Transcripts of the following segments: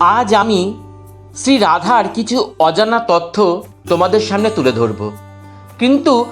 আজ আমি শ্রী রাধার কিছু অজানা তথ্য তোমাদের সামনে তুলে ধরব। কিন্তু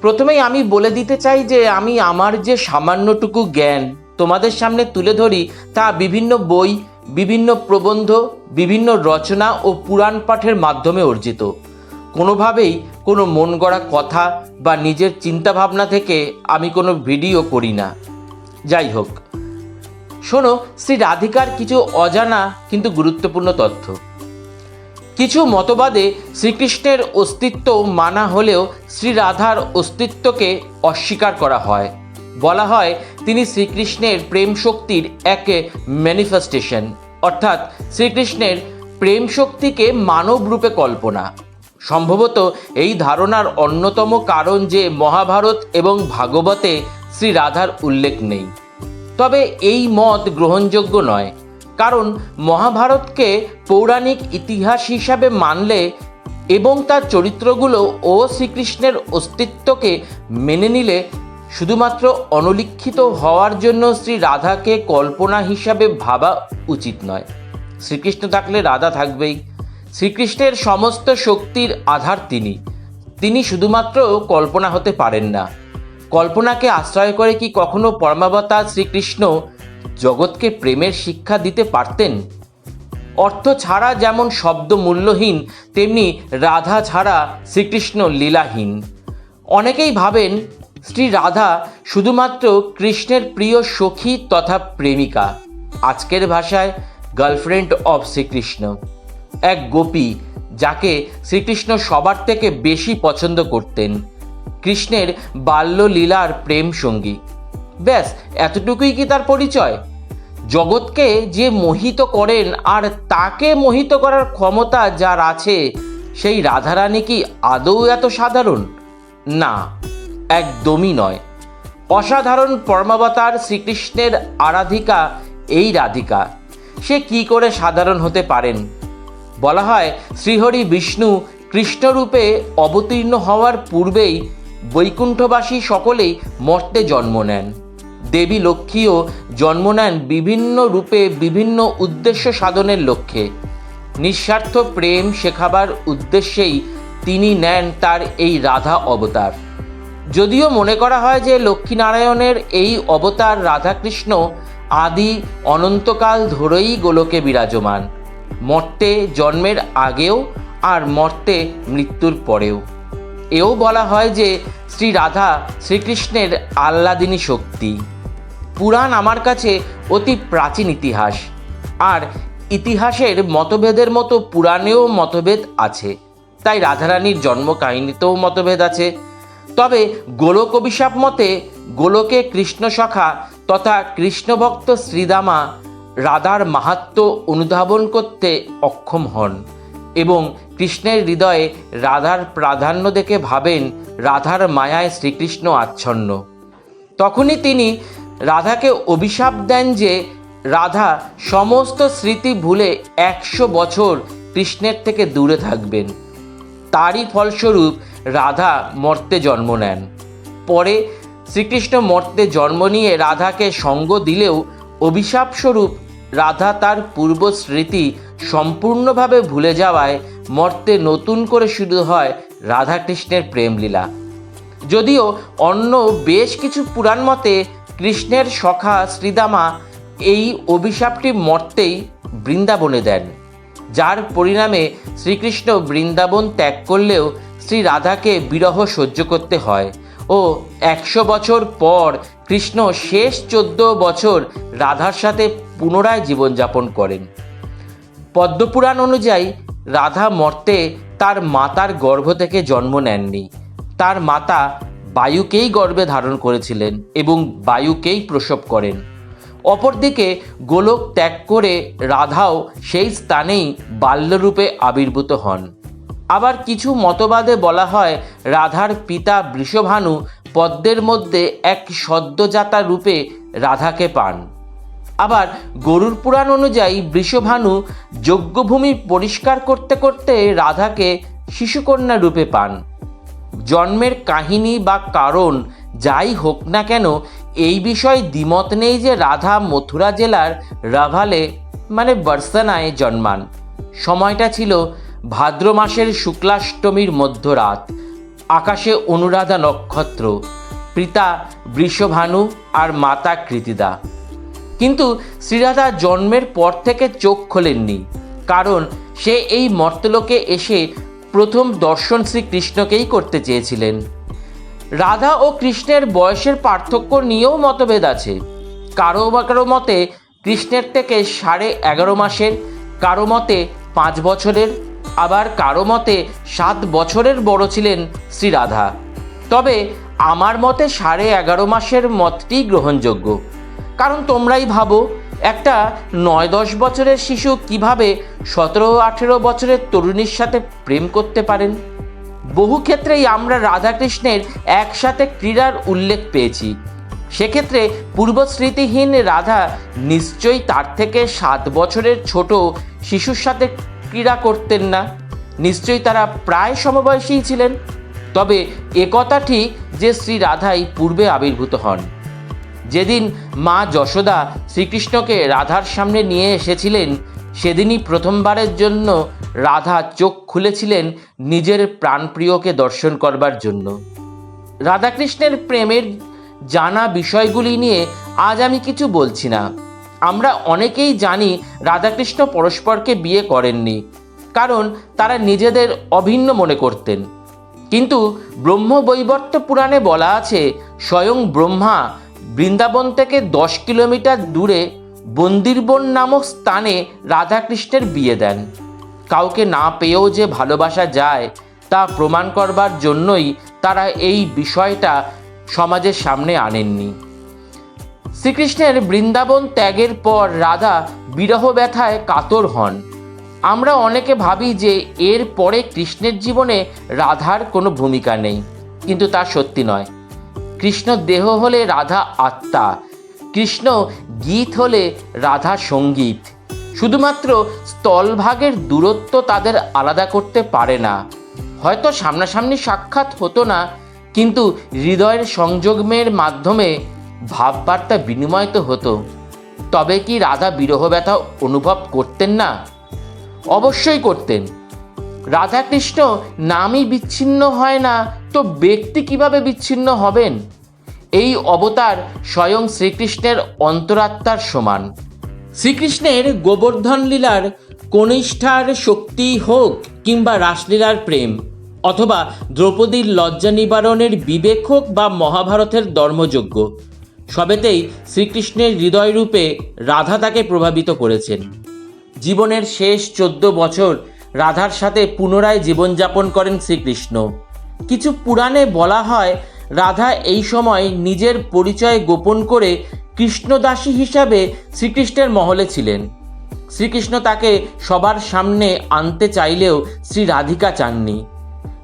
প্রথমেই আমি বলে দিতে চাই যে আমি আমার যে সামান্যটুকু জ্ঞান তোমাদের সামনে তুলে ধরি, তা বিভিন্ন বই, বিভিন্ন প্রবন্ধ, বিভিন্ন রচনা ও পুরাণ পাঠের মাধ্যমে অর্জিত। কোনোভাবেই কোনো মন গড়া কথা বা নিজের চিন্তাভাবনা থেকে আমি কোনো ভিডিও করি না। যাই হোক শোনো, শ্রী রাধিকার কিছু অজানা কিন্তু গুরুত্বপূর্ণ তথ্য। কিছু মতবাদে শ্রীকৃষ্ণের অস্তিত্ব মানা হলেও শ্রী রাধার অস্তিত্বকে অস্বীকার করা হয়। বলা হয়, তিনি শ্রীকৃষ্ণের প্রেম শক্তির এক ম্যানিফেস্টেশন অর্থাৎ শ্রীকৃষ্ণের প্রেম শক্তিকে মানব রূপে কল্পনা। সম্ভবত এই ধারণার অন্যতম কারণ যে মহাভারত এবং ভাগবতে শ্রী রাধার উল্লেখ নেই। তবে এই মত গ্রহণযোগ্য নয়। কারণ মহাভারতকে পৌরাণিক ইতিহাস হিসাবে মানলে এবং তার চরিত্রগুলো ও শ্রীকৃষ্ণের অস্তিত্বকে মেনে নিলে শুধুমাত্র অনলিখিত হওয়ার জন্য শ্রী রাধাকে কল্পনা হিসাবে ভাবা উচিত নয়। শ্রীকৃষ্ণ থাকলে রাধা থাকবেই। শ্রীকৃষ্ণের সমস্ত শক্তির আধার তিনি। তিনি শুধুমাত্র কল্পনা হতে পারেন না। কল্পনাকে আশ্রয় করে কি কখনো পরমাবতার শ্রীকৃষ্ণ জগৎকে প্রেমের শিক্ষা দিতে পারতেন? অর্থ ছাড়া যেমন শব্দ মূল্যহীন, তেমনি রাধা ছাড়া শ্রীকৃষ্ণ লীলাহীন। অনেকেই ভাবেন শ্রী রাধা শুধুমাত্র কৃষ্ণের প্রিয় সখী তথা প্রেমিকা। আজকের ভাষায়, গার্লফ্রেন্ড অফ শ্রীকৃষ্ণ। এক গোপী যাকে শ্রীকৃষ্ণ সবার থেকে বেশি পছন্দ করতেন। কৃষ্ণের বাল্যলীলার প্রেম সঙ্গী ব্যাস, এতটুকুই কি তার পরিচয়? জগৎকে যে মোহিত করেন আর তাকে মোহিত করার ক্ষমতা যার আছে, সেই রাধারানী কি আদৌ এত সাধারণ? না, একদমই নয়। অসাধারণ পরমাবতার শ্রীকৃষ্ণের আরাধিকা এই রাধিকা। সে কি করে সাধারণ হতে পারেন? বলা হয় শ্রীহরি বিষ্ণু কৃষ্ণরূপে অবতীর্ণ হওয়ার পূর্বেই বৈকুণ্ঠবাসী সকলেই মর্তে জন্ম নেন। দেবী লক্ষ্মীও জন্ম নেন বিভিন্ন রূপে বিভিন্ন উদ্দেশ্য সাধনের লক্ষ্যে। নিঃস্বার্থ প্রেম শেখাবার উদ্দেশ্যেই তিনি নেন তার এই রাধা অবতার। যদিও মনে করা হয় যে লক্ষ্মীনারায়ণের এই অবতার রাধাকৃষ্ণ আদি অনন্তকাল ধরেই গোলকে বিরাজমান, মর্তে জন্মের আগেও আর মর্তে মৃত্যুর পরেও। এও বলা হয় যে শ্রী রাধা শ্রীকৃষ্ণের আহ্লাদিনী শক্তি। পুরাণ আমার কাছে অতি প্রাচীন ইতিহাস। আর ইতিহাসের মতভেদের মতো পুরাণেও মতভেদ আছে। তাই রাধারানীর জন্ম কাহিনীতেও মতভেদ আছে। তবে গোলক অভিশাপ মতে গোলকে কৃষ্ণ সখা তথা কৃষ্ণভক্ত শ্রীদামা রাধার মাহাত্ম অনুধাবন করতে অক্ষম হন এবং কৃষ্ণের হৃদয়ে রাধার প্রাধান্য দেখে ভাবেন রাধার মায়ায় শ্রীকৃষ্ণ আচ্ছন্ন। তখনই তিনি রাধাকে অভিশাপ দেন যে রাধা সমস্ত স্মৃতি ভুলে একশো বছর কৃষ্ণের থেকে দূরে থাকবেন। তারই ফলস্বরূপ রাধা মর্তে জন্ম নেন। পরে শ্রীকৃষ্ণ মর্তে জন্ম নিয়ে রাধাকে সঙ্গ দিলেও অভিশাপস্বরূপ রাধা তার পূর্ব স্মৃতি সম্পূর্ণভাবে ভুলে যাওয়ায় মর্তে নতুন করে শুরু হয় রাধাকৃষ্ণের প্রেমলীলা। যদিও অন্য বেশ কিছু পুরাণ মতে কৃষ্ণের সখা শ্রীদামা এই অভিশাপটি মর্তেই বৃন্দাবনে দেন, যার পরিণামে শ্রীকৃষ্ণ বৃন্দাবন ত্যাগ করলেও শ্রী রাধাকে বিরহ সহ্য করতে হয় ও একশো বছর পর কৃষ্ণ শেষ চোদ্দ বছর রাধার সাথে পুনরায় জীবনযাপন করেন। পদ্মপুরাণ অনুযায়ী রাধা মর্তে তার মাতার গর্ভ থেকে জন্ম নেননি। তার মাতা বায়ুকেই গর্ভে ধারণ করেছিলেন এবং বায়ুকেই প্রসব করেন। অপরদিকে গোলক ত্যাগ করে রাধাও সেই স্থানেই বাল্যরূপে আবির্ভূত হন। আবার কিছু মতবাদে বলা হয়, রাধার পিতা বৃষভানু পদ্মের মধ্যে এক সদ্যজাতা রূপে রাধাকে পান। আবার গরুর পুরাণ অনুযায়ী বৃষভানু যজ্ঞভূমি পরিষ্কার করতে করতে রাধাকে শিশুকন্যা রূপে পান। জন্মের কাহিনী বা কারণ যাই হোক না কেন, এই বিষয়ে দ্বিমত নেই যে রাধা মথুরা জেলার রাভালে মানে বর্ষানায় জন্মান। সময়টা ছিল ভাদ্র মাসের শুক্লাষ্টমীর মধ্যরাত। আকাশে অনুরাধা নক্ষত্র। পিতা বৃষভানু আর মাতা কৃতিদা। কিন্তু শ্রীরাধা জন্মের পর থেকে চোখ খোলেননি, কারণ সে এই মর্তলোকে এসে প্রথম দর্শন শ্রীকৃষ্ণকেই করতে চেয়েছিলেন। রাধা ও কৃষ্ণের বয়সের পার্থক্য নিয়েও মতভেদ আছে। কারও বা কারও মতে কৃষ্ণের থেকে সাড়ে এগারো মাসের, কারও মতে পাঁচ বছরের, আবার কারও মতে সাত বছরের বড় ছিলেন শ্রী রাধা তবে আমার মতে সাড়ে এগারো মাসের মতটি গ্রহণযোগ্য। কারণ তোমরাই ভাবো, একটা নয় দশ বছরের শিশু কীভাবে সতেরো আঠেরো বছরের তরুণীর সাথে প্রেম করতে পারেন? বহু ক্ষেত্রেই আমরা রাধাকৃষ্ণের একসাথে ক্রীড়ার উল্লেখ পেয়েছি। সেক্ষেত্রে পূর্বস্মৃতিহীন রাধা নিশ্চয়ই তার থেকে সাত বছরের ছোট শিশুর সাথে ক্রীড়া করতেন না। নিশ্চয়ই তারা প্রায় সমবয়সী ছিলেন। তবে একথা ঠিক যে শ্রী রাধাই পূর্বে আবির্ভূত হন। যেদিন মা যশোদা শ্রীকৃষ্ণকে রাধার সামনে নিয়ে এসেছিলেন, সেদিনই প্রথমবারের জন্য রাধা চোখ খুলেছিলেন নিজের প্রাণপ্রিয়কে দর্শন করবার জন্য। রাধাকৃষ্ণের প্রেমের জানা বিষয়গুলি নিয়ে আজ আমি কিছু বলছি না। আমরা অনেকেই জানি রাধাকৃষ্ণ পরস্পরকে বিয়ে করেননি, কারণ তারা নিজেদের অভিন্ন মনে করতেন। কিন্তু ব্রহ্মবৈবর্ত পুরাণে বলা আছে, স্বয়ং ব্রহ্মা বৃন্দাবন থেকে দশ কিলোমিটার দূরে বন্দিরবন নামক স্থানে রাধাকৃষ্ণের বিয়ে দেন। কাউকে না পেয়েও যে ভালোবাসা যায়, তা প্রমাণ করবার জন্যই তারা এই বিষয়টা সমাজের সামনে আনেননি। শ্রীকৃষ্ণের বৃন্দাবন ত্যাগের পর রাধা বিরহ ব্যথায় কাতর হন। আমরা অনেকে ভাবি যে এর পরে কৃষ্ণের জীবনে রাধার কোনো ভূমিকা নেই, কিন্তু তা সত্যি নয়। কৃষ্ণ দেহ হলে রাধা আত্মা, কৃষ্ণ গীত হলে রাধা সংগীত। শুধুমাত্র স্থলভাগের দূরত্ব তাদের আলাদা করতে পারে না। হয়তো সামনাসামনি সাক্ষাৎ হতো না, কিন্তু হৃদয়ের সংযোগমের মাধ্যমে ভাববার্তা বিনিময় তো হতো। তবে কি রাধা বিরহ ব্যথা অনুভব করতেন না? অবশ্যই করতেন। রাধাকৃষ্ণ নামই বিচ্ছিন্ন হয় না, তো ব্যক্তি কীভাবে বিচ্ছিন্ন হবেন? এই অবতার স্বয়ং শ্রীকৃষ্ণের অন্তরাত্মার সমান। শ্রীকৃষ্ণের গোবর্ধন লীলার কনিষ্ঠার শক্তি হোক কিংবা রাসলীলার প্রেম, অথবা দ্রৌপদীর লজ্জা নিবারণের বিবেক হোক বা মহাভারতের ধর্মযজ্ঞ, সবেতেই শ্রীকৃষ্ণের হৃদয়রূপে রাধা তাকে প্রভাবিত করেছেন। জীবনের শেষ চোদ্দ বছর রাধার সাথে পুনরায় জীবনযাপন করেন শ্রীকৃষ্ণ। কিছু পুরাণে বলা হয়, রাধা এই সময় নিজের পরিচয় গোপন করে কৃষ্ণদাসী হিসাবে শ্রীকৃষ্ণের মহলে ছিলেন। শ্রীকৃষ্ণ তাকে সবার সামনে আনতে চাইলেও শ্রী রাধিকা চাননি।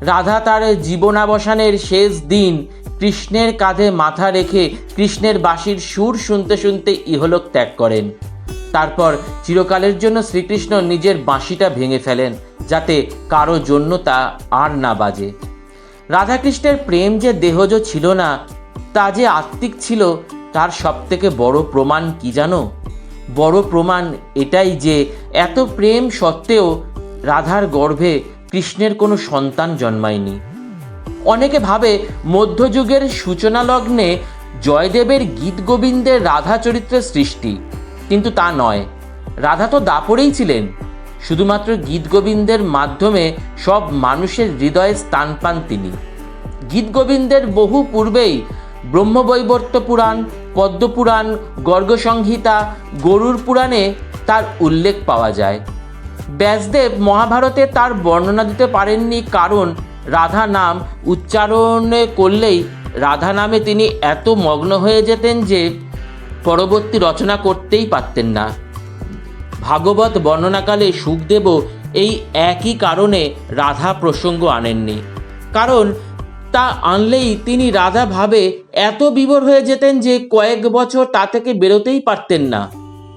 রাধা তার জীবনাবসানের শেষ দিন কৃষ্ণের কাঁধে মাথা রেখে কৃষ্ণের বাঁশির সুর শুনতে শুনতে ইহলোক ত্যাগ করেন। তারপর চিরকালের জন্য শ্রীকৃষ্ণ নিজের বাঁশিটা ভেঙে ফেলেন, যাতে কারও জন্য তা আর না বাজে। রাধাকৃষ্ণের প্রেম যে দেহজ ছিল না, তা যে আত্মিক ছিল, তার সবথেকে বড় প্রমাণ কি জানো? বড় প্রমাণ এটাই যে এত প্রেম সত্ত্বেও রাধার গর্ভে কৃষ্ণের কোনো সন্তান জন্মায়নি। অনেকে ভাবে মধ্যযুগের সূচনা লগ্নে জয়দেবের গীত গোবিন্দের রাধা চরিত্রের সৃষ্টি। কিন্তু তা নয়। রাধা তো দাপরেই ছিলেন। শুধুমাত্র গীত গোবিন্দের মাধ্যমে সব মানুষের হৃদয়ে স্থান পান তিনি। গীত গোবিন্দের বহু পূর্বেই ব্রহ্মবৈবর্ত পুরাণ পদ্মপুরাণ গর্গসংহিতা গরুর পুরাণে তার উল্লেখ পাওয়া যায়। ব্যাসদেব মহাভারতে তার বর্ণনা দিতে পারেননি কারণ রাধা নাম উচ্চারণে করলেই রাধা নামে তিনি এত মগ্ন হয়ে যেতেন যে পরবর্তী রচনা করতেই পারতেন না। ভাগবত বর্ণনাকালে সুখদেবও এই একই কারণে রাধা প্রসঙ্গ আনেননি। কারণ তা আনলেই তিনি রাধা ভাবে এত বিভোর হয়ে যেতেন যে কয়েক বছর তা থেকে বেরোতেই পারতেন না।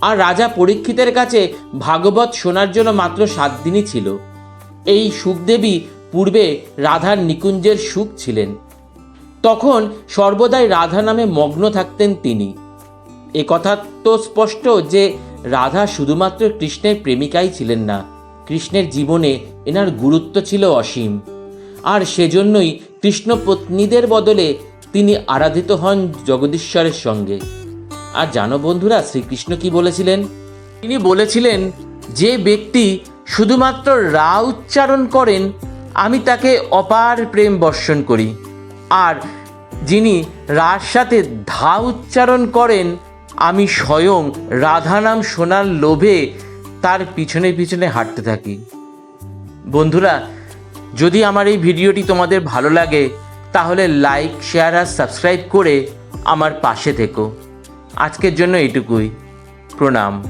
আর রাজা পরীক্ষিতের কাছে ভাগবত শোনার জন্য মাত্র সাত দিনই ছিল। এই সুখদেবী পূর্বে রাধার নিকুঞ্জের সুখ ছিলেন। তখন সর্বদাই রাধা নামে মগ্ন থাকতেন তিনি। এ কথা তো স্পষ্ট যে রাধা শুধুমাত্র কৃষ্ণের প্রেমিকাই ছিলেন না। কৃষ্ণের জীবনে এনার গুরুত্ব ছিল অসীম। আর সেজন্যই কৃষ্ণ পত্নীদের বদলে তিনি আরাধিত হন জগদীশ্বরের সঙ্গে। আর জানো বন্ধুরা, শ্রীকৃষ্ণ কি বলেছিলেন? তিনি বলেছিলেন, যে ব্যক্তি শুধুমাত্র রা উচ্চারণ করেন, আমি তাকে অপার প্রেম বর্ষণ করি। আর যিনি রার সাথে ধা উচ্চারণ করেন আমি স্বয়ং রাধা নাম শোনার লোভে তার পিছনে পিছনে হাঁটতে থাকি। বন্ধুরা, যদি আমার এই ভিডিওটি তোমাদের ভালো লাগে, তাহলে লাইক শেয়ার আর সাবস্ক্রাইব করে আমার পাশে থেকো। আজকের জন্য এটুকুই প্রণাম।